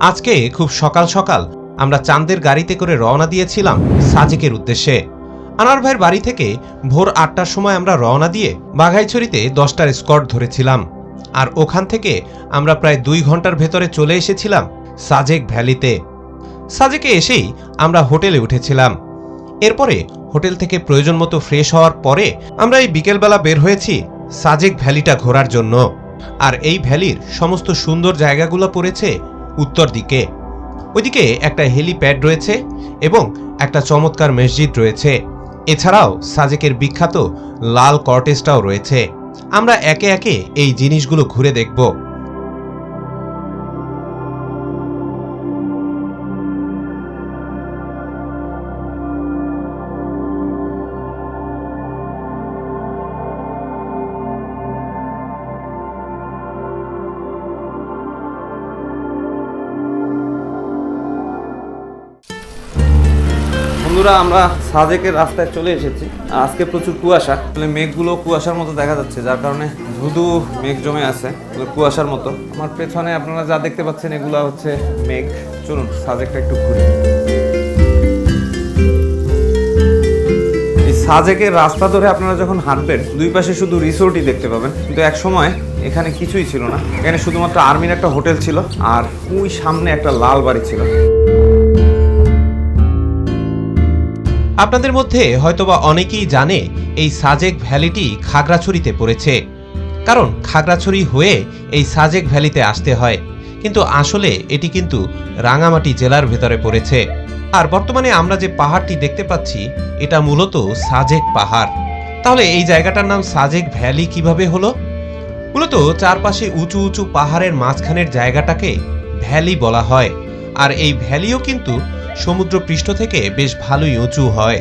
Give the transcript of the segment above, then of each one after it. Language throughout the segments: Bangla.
আজকে খুব সকাল সকাল আমরা চাঁদের গাড়িতে করে রওনা দিয়েছিলাম সাজেকের উদ্দেশ্যে। আনার ভাইয়ের বাড়ি থেকে ভোর আটটার সময় আমরা রওনা দিয়ে বাঘাইছড়িতে দশটার স্কট ধরেছিলাম। আর ওখান থেকে আমরা প্রায় দুই ঘণ্টার ভেতরে চলে এসেছিলাম সাজেক ভ্যালিতে। সাজেকে এসেই আমরা হোটেলে উঠেছিলাম। এরপরে হোটেল থেকে প্রয়োজন মতো ফ্রেশ হওয়ার পরে আমরা এই বিকেলবেলা বের হয়েছি সাজেক ভ্যালিটা ঘোরার জন্য। আর এই ভ্যালির সমস্ত সুন্দর জায়গাগুলো পড়েছে উত্তর দিকে। ওইদিকে একটা হেলিপ্যাড রয়েছে এবং একটা চমৎকার মসজিদ রয়েছে। এছাড়াও সাজেকের বিখ্যাত লাল কর্টেজটাও রয়েছে। আমরা একে একে এই জিনিসগুলো ঘুরে দেখব। বন্ধুরা, আমরা সাজেকের রাস্তায় চলে এসেছি। আজকে প্রচুর কুয়াশা। আসলে মেঘগুলো কুয়াশার মতো দেখা যাচ্ছে, যার কারণে ধুধু মেঘ জমে আছে কুয়াশার মতো। আমার পেছনে আপনারা যা দেখতে পাচ্ছেন, এগুলো হচ্ছে মেঘ। চলুন, সাজেকটা একটু ঘুরি। সাজেকের রাস্তা ধরে আপনারা যখন হাঁটবেন, দুই পাশে শুধু রিসোর্টই দেখতে পাবেন। কিন্তু এক সময় এখানে কিছুই ছিল না। এখানে শুধুমাত্র আর্মির একটা হোটেল ছিল, আর ওই সামনে একটা লাল বাড়ি ছিল। আপনাদের মধ্যে হয়তোবা অনেকেই জানে এই সাজেক ভ্যালিটি খাগড়াছড়িতে পড়েছে। কারণ খাগড়াছড়ি হয়ে এই সাজেক ভ্যালিতে আসতে হয়। কিন্তু আসলে এটি কিন্তু রাঙামাটি জেলার ভেতরে পড়েছে। আর বর্তমানে আমরা যে পাহাড়টি দেখতে পাচ্ছি, এটা মূলত সাজেক পাহাড়। তাহলে এই জায়গাটার নাম সাজেক ভ্যালি কীভাবে হলো? মূলত চারপাশে উঁচু উঁচু পাহাড়ের মাঝখানের জায়গাটাকে ভ্যালি বলা হয়। আর এই ভ্যালিও কিন্তু সমুদ্র পৃষ্ঠ থেকে বেশ ভালোই উঁচু হয়।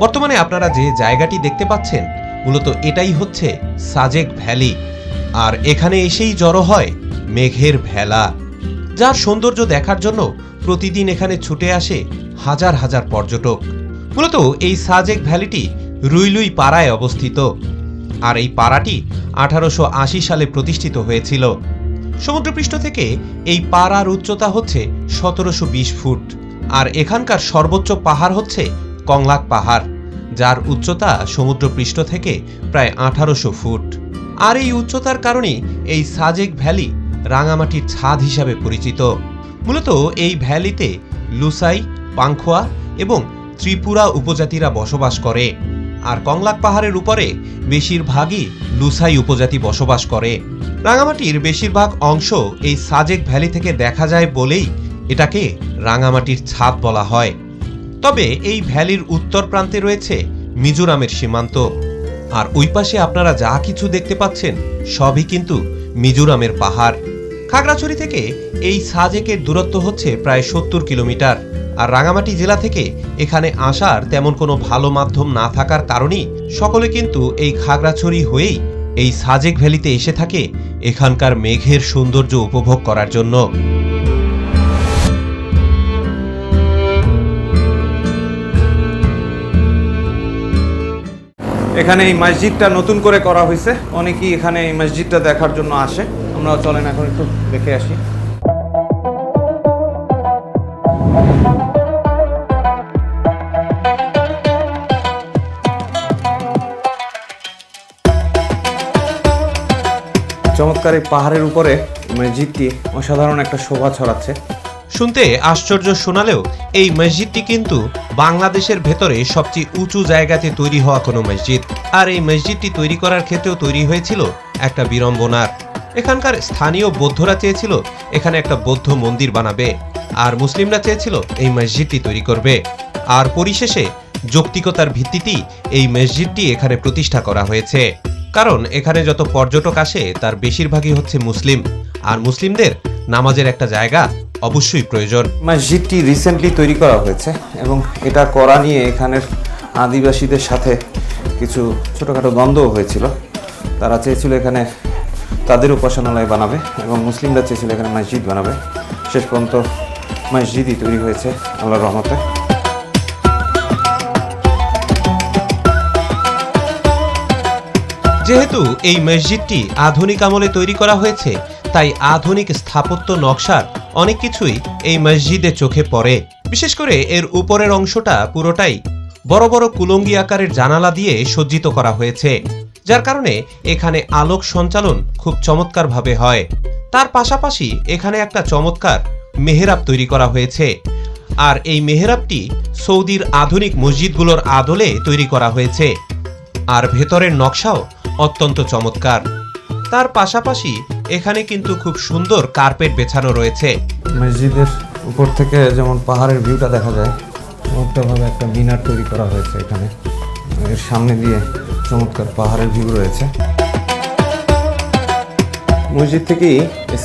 বর্তমানে আপনারা যে জায়গাটি দেখতে পাচ্ছেন, মূলত এটাই হচ্ছে সাজেক ভ্যালি। আর এখানে এসেই জড়ো হয় মেঘের ভেলা। যার সৌন্দর্য দেখার জন্য প্রতিদিন এখানে ছুটে আসে হাজার হাজার পর্যটক। মূলত এই সাজেক ভ্যালিটি রুইলুই পাড়ায় অবস্থিত। আর এই পাড়াটি আঠারোশো আশি সালে প্রতিষ্ঠিত হয়েছিল। সমুদ্রপৃষ্ঠ থেকে এই পাড়ার উচ্চতা হচ্ছে সতেরোশো বিশ ফুট। আর এখানকার সর্বোচ্চ পাহাড় হচ্ছে কংলাক পাহাড়, যার উচ্চতা সমুদ্রপৃষ্ঠ থেকে প্রায় আঠারোশো ফুট। আর এই উচ্চতার কারণেই এই সাজেক ভ্যালি রাঙামাটির ছাদ হিসাবে পরিচিত। মূলত এই ভ্যালিতে লুসাই, পাংখোয়া এবং ত্রিপুরা উপজাতিরা বসবাস করে, আর কংলাক পাহাড়ের উপরে বেশিরভাগই লুসাই উপজাতি বসবাস করে। রাঙামাটির বেশিরভাগ অংশ এই সাজেক ভ্যালি থেকে দেখা যায় বলেই এটাকে রাঙামাটির ছাদ বলা হয়। তবে এই ভ্যালির উত্তর প্রান্তে রয়েছে মিজোরামের সীমান্ত। আর ওই পাশে আপনারা যা কিছু দেখতে পাচ্ছেন, সবই কিন্তু মিজোরামের পাহাড়। খাগড়াছড়ি থেকে এই সাজেকের দূরত্ব হচ্ছে প্রায় সত্তর কিলোমিটার। আর রাঙামাটি জেলা থেকে এখানে আসার তেমন কোনো ভালো মাধ্যম না থাকার কারণেই সকলে কিন্তু এই খাগড়াছড়ি হয়েই এই সাজেক ভ্যালিতে এসে থাকে এখানকার মেঘের সৌন্দর্য উপভোগ করার জন্য। এখানে এই মসজিদটা নতুন করে করা হয়েছে। অনেকেই এখানে এই মসজিদটা দেখার জন্য আসে। আমরা চলেন এখন একটু দেখে আসি। চমৎকার এই পাহাড়ের উপরে মসজিদটি অসাধারণ একটা শোভা ছড়াচ্ছে। শুনতে আশ্চর্য শোনালেও এই মসজিদটি কিন্তু বাংলাদেশের ভেতরে সবচেয়ে উঁচু জায়গাতে তৈরি হওয়া কোনো মসজিদ। আর এই মসজিদটি তৈরি করার ক্ষেত্রেও তৈরি হয়েছিল একটা বিড়ম্বনার। এখানকার স্থানীয় বৌদ্ধরা চেয়েছিল, এখানে একটা বৌদ্ধ মন্দির বানাবে। আর মুসলিমরা চেয়েছিল, এই মসজিদটি তৈরি করবে। আর পরিশেষে যৌক্তিকতার ভিত্তিতেই এই মসজিদটি এখানে প্রতিষ্ঠা করা হয়েছে। কারণ এখানে যত পর্যটক আসে, তার বেশিরভাগই হচ্ছে মুসলিম। আর মুসলিমদের নামাজের একটা জায়গা অবশ্যই প্রয়োজন। মসজিদটি রিসেন্টলি তৈরি করা হয়েছে এবং এটা করা নিয়ে এখানের আদিবাসীদের সাথে কিছু ছোটোখাটো দ্বন্দ্ব হয়েছিল। তারা চেয়েছিল এখানে তাদের উপাসনালয় বানাবে এবং মুসলিমরা চেয়েছিল এখানে মসজিদ বানাবে। শেষ পর্যন্ত মসজিদই তৈরি হয়েছে আল্লাহর রহমতে। যেহেতু এই মসজিদটি আধুনিক আমলে তৈরি করা হয়েছে তাই আধুনিক স্থাপত্য নকশার অনেক কিছুই এই মসজিদে চোখে পড়ে। বিশেষ করে এর উপরের অংশটা পুরোটাই বড় বড় কুলঙ্গি আকারের জানালা দিয়ে সজ্জিত করা হয়েছে, যার কারণে এখানে আলোক সঞ্চালন খুব চমৎকারভাবে হয়। তার পাশাপাশি এখানে একটা চমৎকার মেহেরাব তৈরি করা হয়েছে, আর এই মেহেরাবটি সৌদির আধুনিক মসজিদগুলোর আদলে তৈরি করা হয়েছে, আর ভেতরের নকশাও অত্যন্ত চমৎকার। তার পাশাপাশি এখানে কিন্তু খুব সুন্দর কার্পেট বেছানো রয়েছে। মসজিদের উপর থেকে যেমন পাহাড়ের ভিউটা দেখা যায় চমৎকারভাবে একটা মিনার তৈরি করা হয়েছে এখানে। এর সামনে দিয়ে চমৎকার পাহাড়ের ভিউ রয়েছে। মসজিদ থেকেই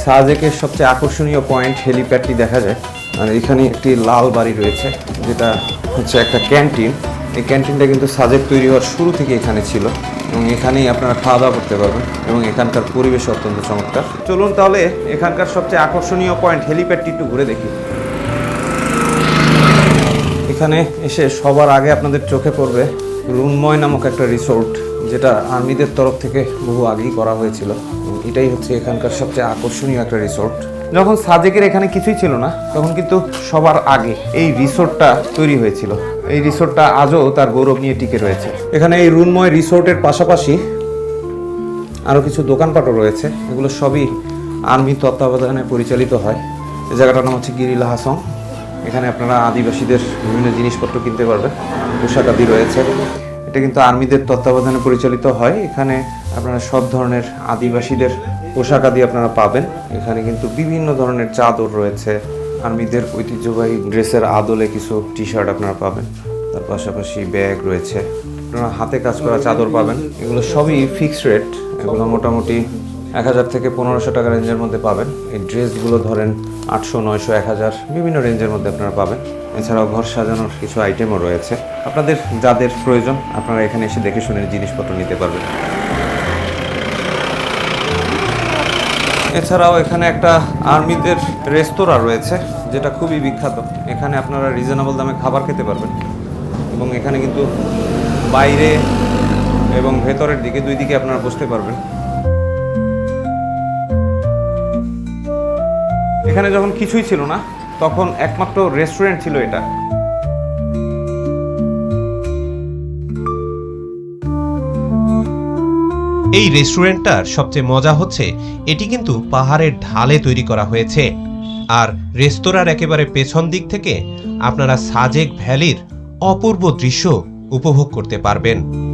সাজেকের সবচেয়ে আকর্ষণীয় পয়েন্ট হেলিপ্যাডটি দেখা যায়। আর এখানে একটি লাল বাড়ি রয়েছে, যেটা হচ্ছে একটা ক্যান্টিন। এই ক্যান্টিনটা কিন্তু সাজেক তৈরি হওয়ার শুরু থেকে এখানে ছিল। এবং এখানেই আপনারা খাওয়া দাওয়া করতে পারবেন এবং এখানকার পরিবেশ অত্যন্ত চমৎকার। চলুন তাহলে এখানকার সবচেয়ে আকর্ষণীয় পয়েন্ট হেলিপ্যাডটি একটু ঘুরে দেখি। এখানে এসে সবার আগে আপনাদের চোখে পড়বে রুনময় নামক একটা রিসোর্ট যেটা আর্মিদের তরফ থেকে বহু আগেই করা হয়েছিল। এটাই হচ্ছে এখানকার সবচেয়ে আকর্ষণীয় একটা রিসোর্ট যখন সাজেকের এখানে কিছুই ছিল না, তখন কিন্তু সবার আগে এই রিসোর্টটা তৈরি হয়েছিল। এই রিসোর্টটা আজও তার গৌরব নিয়ে টিকে রয়েছে। এখানে এই রুনময় রিসোর্টের পাশাপাশি আরও কিছু দোকানপাটও রয়েছে। এগুলো সবই আর্মি তত্ত্বাবধানে পরিচালিত হয়। এই জায়গাটার নাম হচ্ছে গিরিলা হাসং এখানে আপনারা আদিবাসীদের বিভিন্ন জিনিসপত্র কিনতে পারবেন। পোশাক আদি রয়েছে। এটা কিন্তু আর্মিদের তত্ত্বাবধানে পরিচালিত হয়। এখানে আপনারা সব ধরনের আদিবাসীদের পোশাক আদি আপনারা পাবেন। এখানে কিন্তু বিভিন্ন ধরনের চাদর রয়েছে। আর্মিদের ঐতিহ্যবাহী ড্রেসের আদলে কিছু টি শার্ট আপনারা পাবেন। তার পাশাপাশি ব্যাগ রয়েছে। আপনারা হাতে কাজ করা চাদর পাবেন। এগুলো সবই ফিক্সড রেট এগুলো মোটামুটি এক হাজার থেকে পনেরোশো টাকা রেঞ্জের মধ্যে পাবেন। এই ড্রেসগুলো ধরেন আটশো, নয়শো, এক হাজার বিভিন্ন রেঞ্জের মধ্যে আপনারা পাবেন। এছাড়াও ঘর সাজানোর কিছু আইটেমও রয়েছে। আপনাদের যাদের প্রয়োজন, আপনারা এখানে এসে দেখে শুনে জিনিসপত্র নিতে পারবেন। এছাড়াও এখানে একটা আর্মিদের রেস্তোরাঁ রয়েছে, যেটা খুবই বিখ্যাত। এখানে আপনারা রিজনেবল দামে খাবার খেতে পারবেন। এবং এখানে কিন্তু বাইরে এবং ভেতরের দিকে দুই দিকে আপনারা বসতে পারবেন। এখানে যখন কিছুই ছিল না, তখন একমাত্র রেস্টুরেন্ট ছিল এটা। এই রেস্টুরেন্টটার সবচেয়ে মজা হচ্ছে, এটি কিন্তু পাহাড়ের ঢালে তৈরি করা হয়েছে। আর রেস্তোরাঁর একেবারে পেছন দিক থেকে আপনারা সাজেক ভ্যালির অপূর্ব দৃশ্য উপভোগ করতে পারবেন।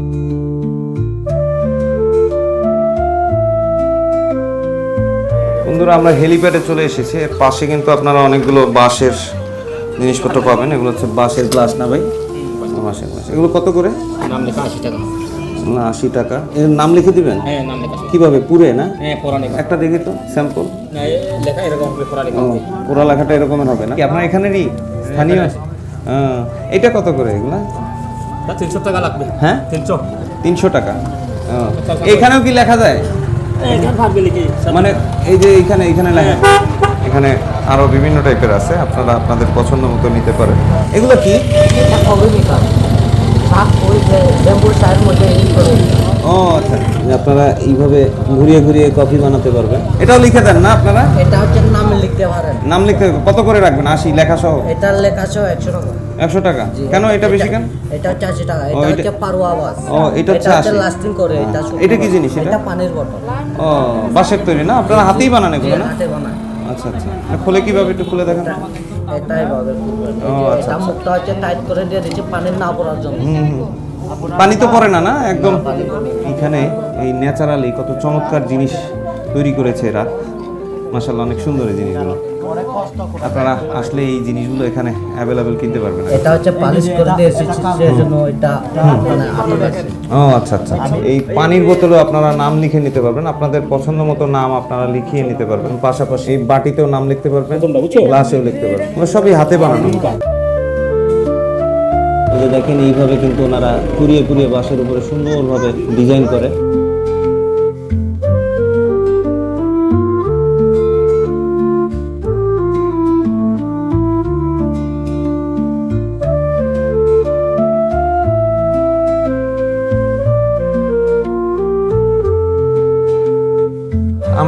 বন্ধুরা আমরা হেলিপ্যাডে চলে এসেছি। এর পাশে কিন্তু আপনারা অনেকগুলো বাঁশের জিনিসপত্র পাবেন। এগুলো হচ্ছে বাঁশের গ্লাস না ভাই? বাঁশের গ্লাস এগুলো কত করে? নাম লেখা আশি টাকা। না আশি টাকা। এর নাম লিখে দিবেন? হ্যাঁ নাম লেখা। কীভাবে? পুরে না? হ্যাঁ একটা দেখি তো স্যাম্পল পড়া লেখাটা এরকমের হবে না? কি আপনার এখানেরই? স্থানীয়? হ্যাঁ, এটা কত করে এগুলা? তিনশো টাকা লাগবে। হ্যাঁ? তিনশো। তিনশো টাকা। এখানেও কি লেখা যায়? মানে এই যে এখানে এখানে লেখা। এখানে আরও বিভিন্ন টাইপের আছে আপনারা আপনাদের পছন্দ মতো নিতে পারেন। এগুলো কি? এটা ও আচ্ছা। আপনারা এইভাবে ঘুরিয়ে ঘুরিয়ে কফি বানাতে পারবেন। এটাও লিখে দেন না আপনারা? এটা হচ্ছে নাম লিখতে পারেন। নাম লিখতে কত করে রাখবেন? আশি লেখা সহ এটার লেখা আছে একশো টাকা। একশো টাকা? কেন এটা বেশি কেন? এটা হচ্ছে আশি টাকা এটা হচ্ছে পারুয়া আবাস ও, এটা হচ্ছে আশি। লাস্টিং করে এটা। এটা কি বাস। জিনিস এটা? পানির বটল ও বাঁশের তৈরি না? আপনারা হাতেই বানান এগুলো না? হাতে বানায় আচ্ছা আচ্ছা। খুলে কীভাবে একটু খুলে দেখেন? এটাই ভাবে ও, আচ্ছা, মুখটা হচ্ছে টাইট করে দিয়ে দিচ্ছি পানির না পড়ার জন্য। পানি তো পড়ে না না? একদম এখানে এই ন্যাচারালি কত চমৎকার জিনিস তৈরি করেছে এরা। মাসাল্লাহ অনেক সুন্দর এই জিনিসগুলো। আপনারা আসলে এই জিনিসগুলো এখানে অ্যাভেলেবেল কিনতে পারবেন। এটা হচ্ছে পালিশ করে দিয়ে এসেছি সেজন্য এটা মানে ও আচ্ছা আচ্ছা আচ্ছা। এই পানির বোতলেও আপনারা নাম লিখে নিতে পারবেন। আপনাদের পছন্দ মতো নাম আপনারা লিখিয়ে নিতে পারবেন। পাশাপাশি এই বাটিতেও নাম লিখতে পারবেন গ্লাসেও লিখতে পারবেন। সবই হাতে বানানো। দেখেন এইভাবে কিন্তু ওনারা কুড়িয়ে কুড়িয়ে বাঁশের উপরে সুন্দরভাবে ডিজাইন করে।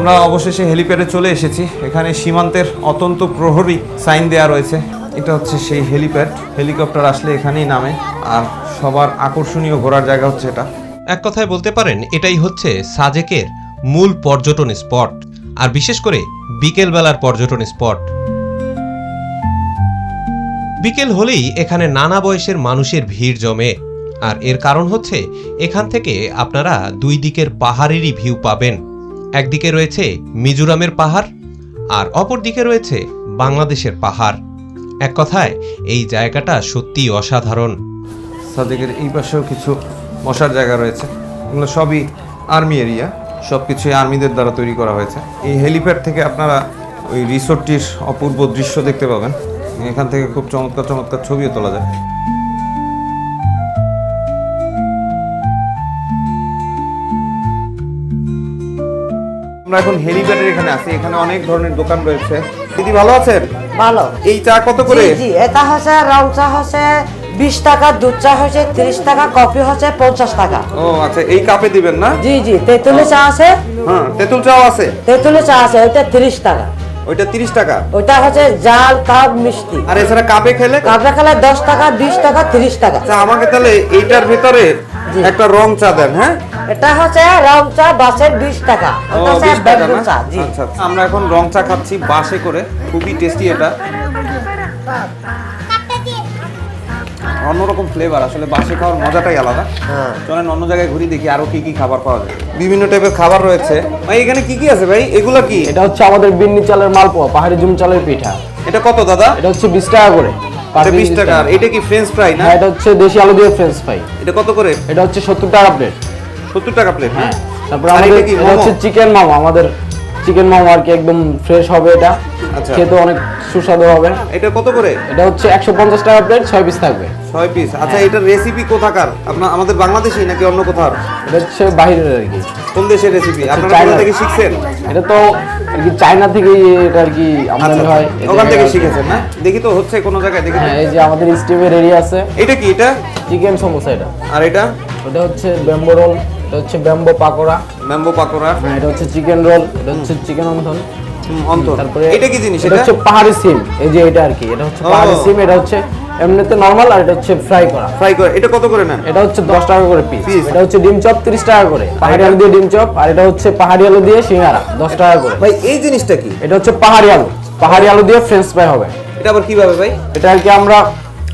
আমরা অবশেষে হেলিপ্যাডে চলে এসেছি। এখানে সীমান্তের অত্যন্ত প্রহরী সাইন দেওয়া রয়েছে। এটা হচ্ছে সেই হেলিপ্যাড। হেলিকপ্টার আসলে এখানেই নামে। আর সবার আকর্ষণীয় ঘোরার জায়গা হচ্ছে এটা। এক কথায় বলতে পারেন, এটাই হচ্ছে সাজেকের মূল পর্যটন স্পট। আর বিশেষ করে বিকেলবেলার পর্যটন স্পট। বিকেল হলেই এখানে নানা বয়সের মানুষের ভিড় জমে। আর এর কারণ হচ্ছে, এখান থেকে আপনারা দুই দিকের পাহাড়েরই ভিউ পাবেন। একদিকে রয়েছে মিজোরামের পাহাড় আর অপর দিকে রয়েছে বাংলাদেশের পাহাড়। এক কথায়, এই জায়গাটা সত্যিই অসাধারণ। সাদেকের এই পাশেও কিছু বসার জায়গা রয়েছে। এগুলো সবই আর্মি এরিয়া সব কিছুই আর্মিদের দ্বারা তৈরি করা হয়েছে। এই হেলিপ্যাড থেকে আপনারা ওই রিসোর্টটির অপূর্ব দৃশ্য দেখতে পাবেন। এখান থেকে খুব চমৎকার চমৎকার ছবিও তোলা যায়। আমরা এখন হেলিপ্যাডের এখানে আছি এখানে অনেক ধরনের দোকান রয়েছে। দিদি ভালো আছেন? ভালো। এই চা কত করে? জি জি এটা হচ্ছে রং চা হচ্ছে বিশ টাকা দুধ চা হচ্ছে তিরিশ টাকা কফি হচ্ছে পঞ্চাশ টাকা। ও আচ্ছা এই কাপে দিবেন না? জি জি তেঁতুলি চা আছে। হ্যাঁ তেঁতুল চাও আছে? তেঁতুলি চা আছে ওইটা তিরিশ টাকা। ওইটা তিরিশ টাকা? ওইটা হচ্ছে জাল কাপ মিষ্টি। আর এছাড়া কাপে খেলে কাপড়া খেলে দশ টাকা বিশ টাকা তিরিশ টাকা। আচ্ছা আমাকে তাহলে এইটার ভিতরে। একটা রং চা দেন হ্যাঁ? এটা হচ্ছে রং চা বাসের বিশ টাকা। ও, ওটা হচ্ছে 20 টাকা ব্যাম্বু না? চা জি। আচ্ছা আচ্ছা। আমরা এখন রং চা খাচ্ছি বাসে করে। খুবই টেস্টি এটা। অন্যরকম ফ্লেভার আসলে বাসে খাওয়ার মজাটাই আলাদা। হ্যাঁ। চলেন অন্য জায়গায় ঘুরি দেখি আরও কি কি খাবার পাওয়া যায়। বিভিন্ন টাইপের খাবার রয়েছে। ভাই এখানে কি কি আছে ভাই? এগুলো কি? এটা হচ্ছে আমাদের বিন্নি চালের মালপোয়া পাহাড়ি জুম চালের পিঠা। এটা কত দাদা? এটা হচ্ছে বিশ টাকা করে। এটা বিশ টাকা। এটা কি ফ্রেঞ্চ ফ্রাই না? হ্যাঁ এটা হচ্ছে দেশি আলু দিয়ে ফ্রেঞ্চ ফ্রাই এটা কত করে? এটা হচ্ছে সত্তর টাকা প্লেট সত্তর টাকা প্লেট হ্যাঁ? তারপর আমাদের এটা? হচ্ছে চিকেন মামা। আমাদের চিকেন মামা আর কি একদম ফ্রেশ হবে এটা। আচ্ছা। খেতে অনেক সুস্বাদু হবে। এটা কত করে? এটা হচ্ছে একশো পঞ্চাশ টাকা প্লেট ছয় পিস থাকবে। ছয় পিস আচ্ছা এটার রেসিপি কোথাকার? আপনার আমাদের বাংলাদেশি নাকি অন্য কোথাও এটা হচ্ছে বাইরের আর কি। কোন দেশের রেসিপি আপনারা। কোথা থেকে শিখছেন? এটা তো আর কি চায়না থেকেই এটা আর কি আমদানি আচ্ছা হয়। ওখান থেকে শিখেছেন না? দেখি তো হচ্ছে কোন জায়গায় দেখি হ্যাঁ এই যে আমাদের স্টিমের এরিয়া আছে। এটা কি এটা? চিকেন সমোসা এটা। আর এটা? এটা হচ্ছে ব্যাম্বো রোল এটা হচ্ছে ব্যাম্বো পাকোড়া। ম্যাম্বো পাকোড়া। হ্যাঁ এটা হচ্ছে চিকেন রোল এটা হচ্ছে চিকেন অন্থন হুম, অন্তর তারপরে এটা কি জিনিস এটা হচ্ছে পাহাড়ি সিম। এই যে এটা আর কি এটা হচ্ছে পাহাড়ি সিম এটা হচ্ছে এমনিতে নরমাল আর এটা হচ্ছে ফ্রাই করা। ফ্রাই করা এটা কত করে নেন? এটা হচ্ছে দশ টাকা করে পিস এটা হচ্ছে ডিম চপ তিরিশ টাকা করে। পাহাড়ি আলু দিয়ে ডিম চপ আর এটা হচ্ছে পাহাড়ি আলু দিয়ে সিঙ্গারা দশ টাকা করে। ভাই এই জিনিসটা কি? এটা হচ্ছে পাহাড়ি আলু। পাহাড়ি আলু দিয়ে ফ্রেঞ্চ ফ্রাই হবে। এটা আবার কীভাবে ভাই? এটা আর কি আমরা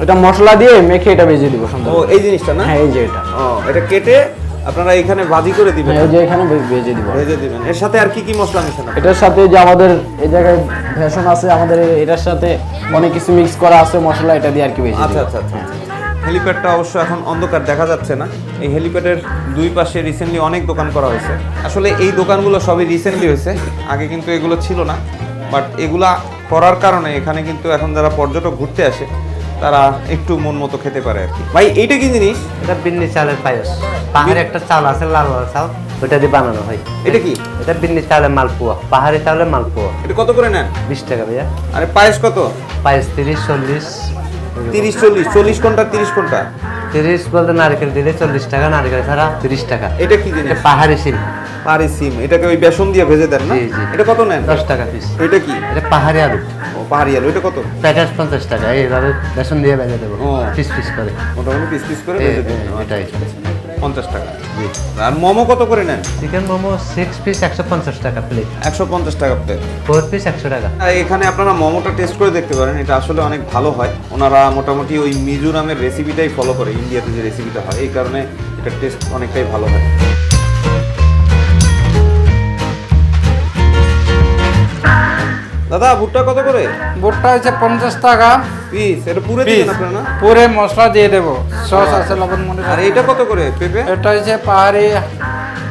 এটা মশলা দিয়ে মেখে এটা ভেজে দিব সুন্দর ও এই জিনিসটা না? হ্যাঁ এই যে এটা। ও এটা কেটে আপনারা এখানে ভাজি করে দিবেন? হ্যাঁ এই যে এখানে ভেজে দিব। ভেজে দিবেন। এর সাথে আর কি কি মশলা মেশানো এটার সাথে যে আমাদের এই জায়গায় ভেষণ আছে আমাদের এটার সাথে অনেক কিছু মিক্স করা আছে মশলা এটা দিয়ে আর কি ভেজে আচ্ছা আচ্ছা আচ্ছা হেলিপ্যাডটা অবশ্য এখন অন্ধকার দেখা যাচ্ছে না। এই হেলিপ্যাডের দুই পাশে রিসেন্টলি অনেক দোকান করা হয়েছে। আসলে এই দোকানগুলো সবই রিসেন্টলি হয়েছে। আগে কিন্তু এগুলো ছিল না। বাট এগুলা করার কারণে এখানে কিন্তু এখন যারা পর্যটক ঘুরতে আসে তারা একটু মন মতো খেতে পারে আর কি। ভাই এইটা কি জিনিস? এটা বিন্নি চালের পায়েস। পাহাড়ি একটা চাল আছে লাল লাল চাল ওটা দিয়ে বানানো হয়। এটা কি? এটা বিন্নি চালের মালপোয়া। পাহাড়ি চালের মালপোয়া। এটা কত করে নেন? বিশ টাকা ভাইয়া। আরে পায়েস কত? পায়েস তিরিশ চল্লিশ। তিরিশ চল্লিশ। চল্লিশ কোনটা তিরিশ কোনটা? তিরিশ বলতে নারকেল দিলে চল্লিশ টাকা নারকেল ছাড়া তিরিশ টাকা। এটা কি পাহাড়ি সিম পারি সিম এটাকে ওই বেসন দিয়ে ভেজে দেন না। এটা কত নেন? দশ টাকা পিস এটা কি? এটা পাহাড়ি আলু। ও পাহাড়ি আলু এটা কত? প্যাটাস পঞ্চাশ টাকা এইভাবে বেসন দিয়ে ভেজে দেবো। পিস পিস করে। মোটামুটি পিস পিস করে ভেজে দেন এটাই। পঞ্চাশ টাকা। আর মোমো কত করে নেন? চিকেন মোমো সিক্স পিস একশো পঞ্চাশ টাকা প্লেট একশো পঞ্চাশ টাকা প্লেট ফোর পিস একশো টাকা। এখানে আপনারা মোমোটা টেস্ট করে দেখতে পারেন এটা আসলে অনেক ভালো হয়। ওনারা মোটামুটি ওই মিজোরামের রেসিপিটাই ফলো করে ইন্ডিয়াতে যে রেসিপিটা হয় এই কারণে এটা টেস্ট অনেকটাই ভালো হয়। দাদা ভুট্টা কত করে? ভুট্টা হচ্ছে পঞ্চাশ টাকা। পিস এটা পুরো দিবেন আপনারা পুরে মশলা দিয়ে দেবো। সস আছে লবণ মরিচ আর এটা কত করে পেঁপে? এটা হচ্ছে পাহাড়ি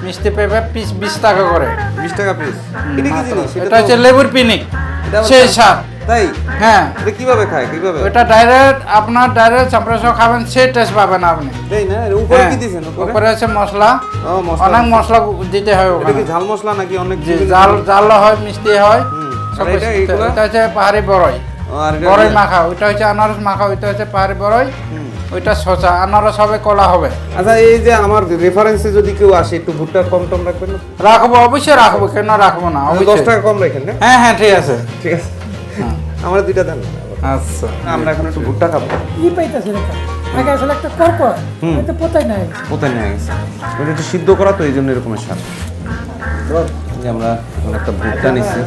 মিষ্টি পেঁপে পিস বিশ টাকা করে। বিশ টাকা পিস। এটা কি জিনিস? এটা হচ্ছে লেবুর পিনিক। এটা সেই স্বাদ। তাই? হ্যাঁ। এটা কীভাবে খায়? কীভাবে? ওটা ডাইরেক্ট আপনার ডাইরেক্ট চাপড়া সহ খাবেন সেই টেস্ট পাবেন আপনি। তাই না উপরে হ্যাঁ, কি দিয়েছেন উপরে? আছে মশলা। ও মশলা। অনেক মশলা দিতে হয় এটা ওখানে। ঝাল মশলা নাকি অনেক ঝাল জাল হয় মিষ্টি হয়। হচ্ছে পাহাড়ি বড়ই মাখা ওইটা হচ্ছে আনারস মাখা ওইটা হচ্ছে পাহাড়ি বড়ই ওইটা আনারস হবে কলা হবে। আচ্ছা এই যে আমার রেফারেন্সে যদি কেউ আসে একটু ভুট্টা কম টম রাখবেন না? রাখব অবশ্যই রাখব কেন রাখব না দশ টাকা কম রাখেন না হ্যাঁ হ্যাঁ ঠিক আছে। ঠিক আছে। আমার দুইটা দেন। আচ্ছা আমরা এখন একটু ভুট্টা খাব। পাইতেছে আগে আসলে একটা কর্কর এতে পোতাই নাই। কোথায় নিয়ে ওটা একটু সিদ্ধ করা তো এই জন্য এরকমের স্বাদ আমরা এখন একটা ভুট্টা নিচ্ছি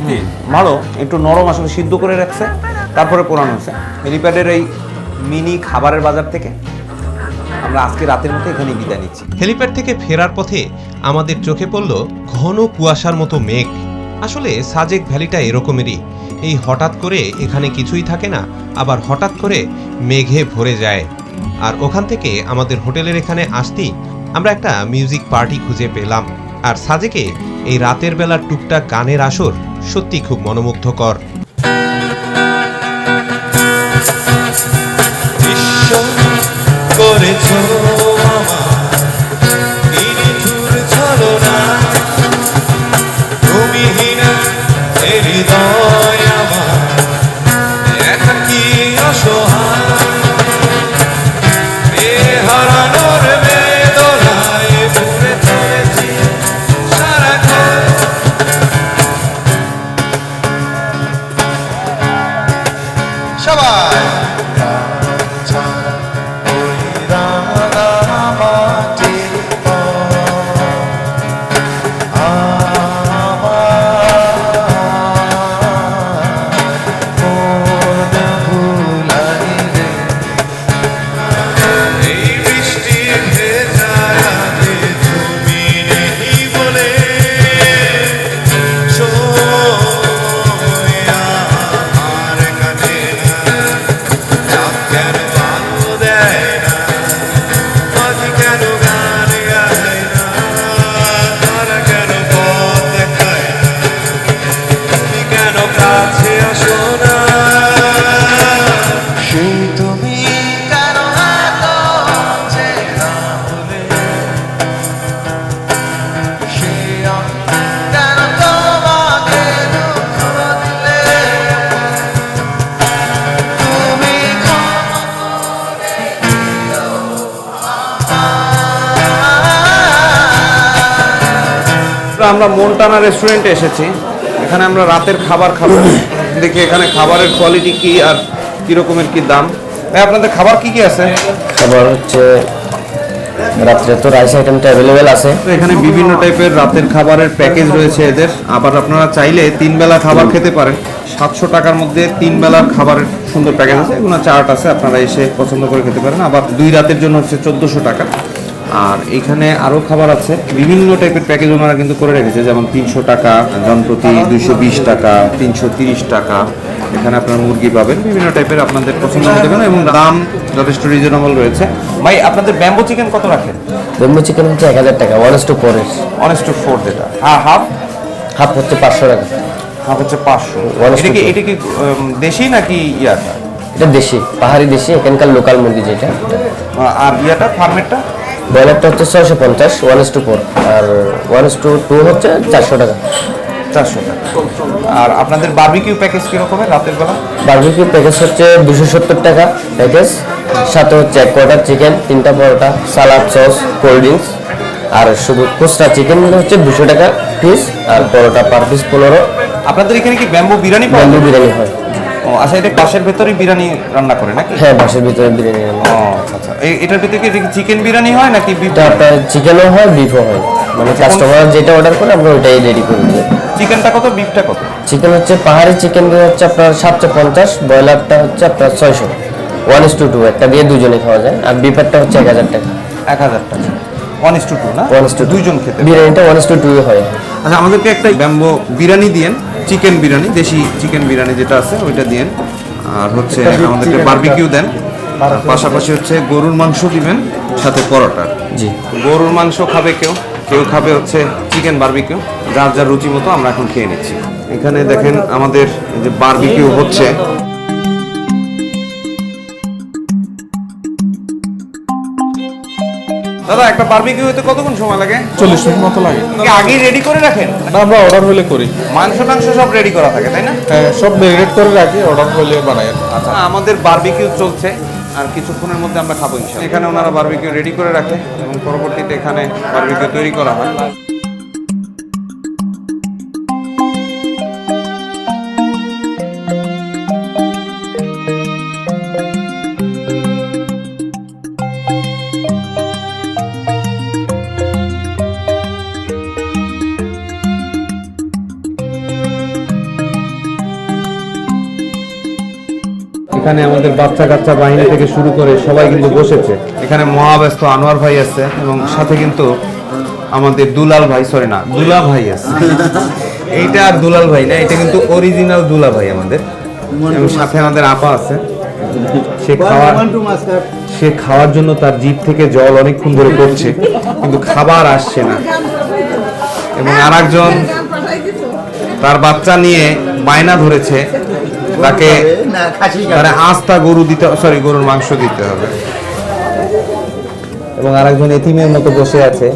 মিষ্টি ভালো একটু নরম আসলে সিদ্ধ করে রাখছে। তারপরে পোড়ানো হয়েছে হেলিপ্যাডের এই মিনি খাবারের বাজার থেকে আমরা আজকে রাতের মতো এখানেই বিদায় নিচ্ছি। হেলিপ্যাড থেকে ফেরার পথে আমাদের চোখে পড়ল ঘন কুয়াশার মতো মেঘ। আসলে সাজেক ভ্যালিটা এরকমেরই। এই হঠাৎ করে এখানে কিছুই থাকে না আবার হঠাৎ করে মেঘে ভরে যায়। আর ওখান থেকে আমাদের হোটেলের এখানে আসতেই আমরা একটা মিউজিক পার্টি খুঁজে পেলাম। আর সাজেকে এই রাতের বেলার টুকটাক গানের আসর সত্যি খুব মনোমুগ্ধকর। করেছ আমরা মনটানা রেস্টুরেন্টে এসেছি। এখানে আমরা রাতের খাবার খাব। দেখি এখানে খাবারের কোয়ালিটি কি আর কি রকমের কি দাম। ভাই আপনাদের খাবার কি কি আছে? খাবার হচ্ছে রাত্রে তো রাইস আইটেমটা অ্যাভেলেবেল আছে। তো এখানে বিভিন্ন টাইপের রাতের খাবারের প্যাকেজ রয়েছে এদের। আবার আপনারা চাইলে তিন বেলা খাবার খেতে পারেন। সাতশো টাকার মধ্যে তিন বেলার খাবারের সুন্দর প্যাকেজ আছে। এগুলো চার্ট আছে আপনারা এসে পছন্দ করে খেতে পারেন। আবার দুই রাতের জন্য হচ্ছে চোদ্দোশো টাকা। আর এখানে আরও খাবার আছে। বিভিন্ন টাইপের প্যাকেজ ওনারা কিন্তু করে রেখেছে যেমন তিনশো টাকা জনপ্রতি দুইশো বিশ টাকা তিনশো তিরিশ টাকা। এখানে আপনারা মুরগি পাবেন বিভিন্ন টাইপের আপনাদের পছন্দ হতে পারেন এবং দাম যথেষ্ট রিজনেবল রয়েছে। ভাই আপনাদের ব্যাম্বো চিকেন কত রাখেন? বেম্বু চিকেন হচ্ছে এক হাজার টাকা one two four honest two four যেটা। হ্যাঁ হাফ হাফ হচ্ছে পাঁচশো টাকা। হাফ হচ্ছে পাঁচশো। এটা কি এটা কি দেশি নাকি ইয়াটা? এটা দেশি পাহাড়ি দেশি এখানকার লোকাল মুরগি যেটা। আর ইয়াটা ফার্মেরটা ব্রয়লারটা হচ্ছে ছয়শো পঞ্চাশ ওয়ান ইস টু ফোর আর ওয়ান ইস টু টু হচ্ছে চারশো টাকা। চারশো টাকা। আর আপনাদের বার্বিকিউ প্যাকেজ কিরকমের রাতের বেলা? বার্বিকিউ প্যাকেজ হচ্ছে দুশো সত্তর টাকা প্যাকেজ সাথে হচ্ছে এক কোয়ার্টার চিকেন তিনটা paratha salad sauce cold drinks আর শুধু খুচরা চিকেন হচ্ছে দুশো টাকা পিস আর পরোটা পার পিস পনেরো। আপনাদের এখানে কি ব্যাম্বু বিরিয়ানি ব্যাম্বু বিরিয়ানি হয়। ও আচ্ছা এটা পাশের ভেতরেই বিরিয়ানি রান্না করে নাকি? হ্যাঁ বাসের ভিতরে বিরিয়ানি রান্না ও আচ্ছা আচ্ছা। এটার ভিতরে কি চিকেন বিরিয়ানি হয় নাকি এটা আপনার চিকেনও হয় বিফও হয়। মানে কাস্টমার যেটা অর্ডার করে আমরা ওইটাই রেডি করে দিই চিকেনটা কত বিফটা কত? চিকেন হচ্ছে পাহাড়ি চিকেন হচ্ছে আপনার সাতশো পঞ্চাশ ব্রয়লারটা হচ্ছে আপনার ছয়শো। ওয়ান ইস টু টু একটা দিয়ে দুজনে খাওয়া যায় আর বিফারটা হচ্ছে এক হাজার টাকা। এক হাজার টাকা। ওয়ান ইস টু টু না? ওয়ান ইস টু দুইজন খেতে। বিরিয়ানিটা ওয়ান ইস টু টু হয়। আচ্ছা আমাদেরকে একটা ব্যাম্বো বিরিয়ানি দিয়েন। চিকেন বিরিয়ানি দেশি চিকেন বিরিয়ানি যেটা আছে ওইটা দিয়েন। আর হচ্ছে আমাদেরকে বারবিকিউ দেন। পাশাপাশি হচ্ছে গরুর মাংস দিবেন সাথে পরোটা। জি। গরুর মাংস খাবে কেউ কেউ খাবে হচ্ছে চিকেন বারবিকিউ যার যার রুচি মতো আমরা এখন খেয়ে নিচ্ছি। এখানে দেখেন আমাদের যে বারবিকিউ হচ্ছে। দাদা একটা বারবিকিউ হতে কতক্ষণ সময় লাগে? চল্লিশ মিনিট মতো লাগে। আগে রেডি করে রাখেন? না আমরা অর্ডার হলে করি। মাংস টাংস সব রেডি করা থাকে তাই না? হ্যাঁ সব মেরিনেট করে রাখি অর্ডার হলে বানাই। আচ্ছা আমাদের বারবিকিউ চলছে আর কিছুক্ষণের মধ্যে আমরা খাব ইনশাআল্লাহ। এখানে ওনারা বারবিকিউ রেডি করে রাখে এবং পরবর্তীতে এখানে বারবিকিউ তৈরি করা হয়। এখানে আমাদের বাচ্চা কাচ্চা বাহিনী থেকে শুরু করে সবাই কিন্তু বসেছে। এখানে মহাব্যস্ত আনোয়ার ভাই আছে এবং সাথে কিন্তু আমাদের দুলাল ভাই সরি না দুলা ভাই আছে। এইটা আর দুলাল ভাই না এটা কিন্তু অরিজিনাল দুলা ভাই আমাদের। এবং সাথে আমাদের আপা আছে। সে খাওয়ার সে খাওয়ার জন্য তার জিভ থেকে জল অনেকক্ষণ ধরে পড়ছে কিন্তু খাবার আসছে না। এবং আর তার বাচ্চা নিয়ে বায়না ধরেছে। তাকে তারা আস্তা গরু দিতে সরি গরুর মাংস দিতে হবে। এবং আরেকজন এতিমের মতো বসে আছে।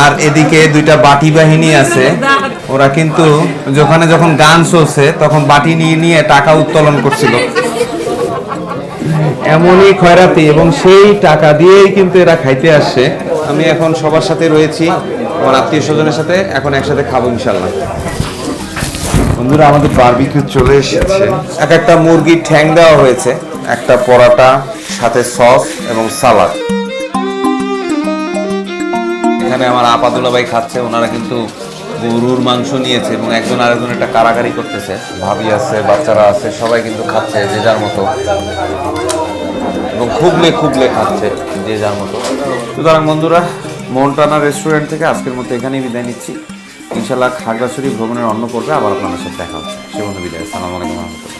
আর এদিকে দুইটা বাটি বাহিনী আছে। ওরা কিন্তু যখন যখন গান চলছে তখন বাটি নিয়ে নিয়ে টাকা উত্তোলন করছিল। এমনই খয়রাতি এবং সেই টাকা দিয়েই কিন্তু এরা খাইতে আসছে। আমি এখন সবার সাথে রয়েছি। আমার আত্মীয় স্বজনের সাথে। এখন একসাথে খাব ইনশাল্লাহ বন্ধুরা, আমাদের বারবিকিউ চলে এসেছে। এক একটা মুরগির ঠ্যাং দেওয়া হয়েছে, একটা পরাটা, সাথে সস এবং সালাদ এখানে আমার আপাদুল্লা ভাই খাচ্ছে, ওনারা কিন্তু গরুর মাংস নিয়েছে এবং একজন আরেকজন একটা কারাকারি করতেছে। ভাবি আছে, বাচ্চারা আছে, সবাই কিন্তু খাচ্ছে যে যার মতো। এবং খুবলে খুবলে খাচ্ছে যে যার মতো। সুতরাং বন্ধুরা, মনটানা রেস্টুরেন্ট থেকে আজকের মতো এখানেই বিদায় নিচ্ছি। ইনশাল্লাহ খাগড়াছড়ি ভ্রমণের অন্য পর্বে আবার আপনাদের সাথে দেখা হচ্ছে। সে বন্ধু বিদায়। আসসালামু আলাইকুম